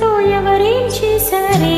తో ఎవరేం చేశారే?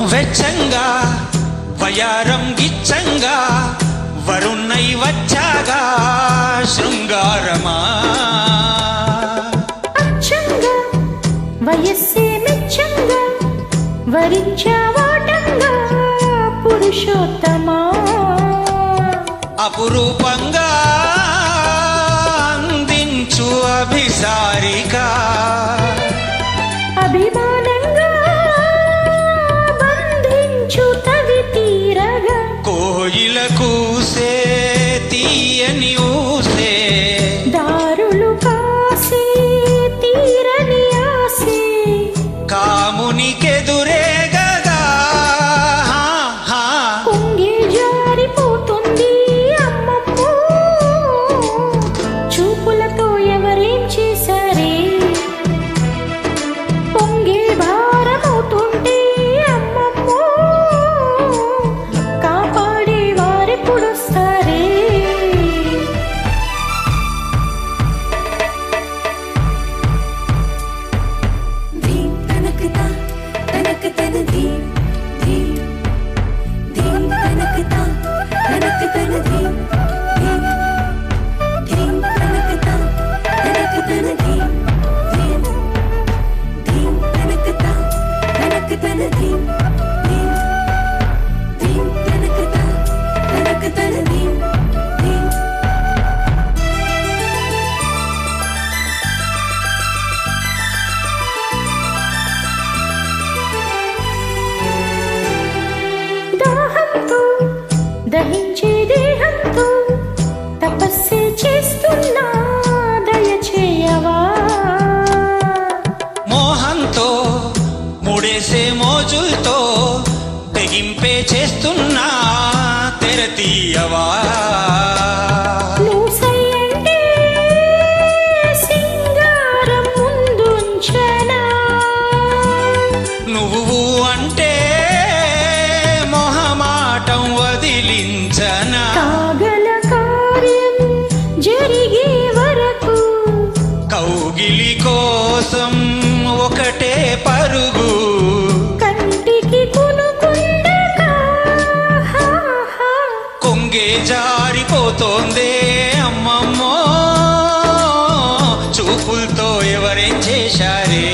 వెచ్చంగా వయారం గిచ్చంగా వరుణై వచ్చాగా శృంగారమా. అచ్చంగా వయస్సే మెచ్చంగా వరించావాటంగా పురుషోత్తమా. అపురూపంగా గ్రహించే దేహంతో తపస్సు చేస్తున్నా దయ చేయవా మోహంతో ముడేసే మోజులతో తెగింపే చేస్తున్నా తెరతీయవా? పోతోందే అమ్మమ్మో. చూపులతో ఎవరేం చేశారే?